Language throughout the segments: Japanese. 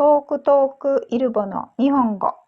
トークトークイルボの日本語。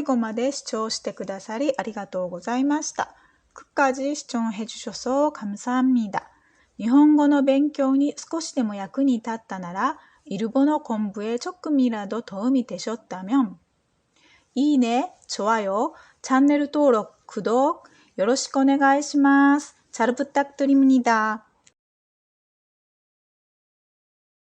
最後まで視聴してくださりありがとうございました。クッ視聴ヘジショソウカ。日本語の勉強に少しでも役に立ったなら、イルボのコンブエミラドトウミテショッ。いいね、ちょよ、チャンネル登録、くどよろしくお願いします。チャルプタクトリムニダ。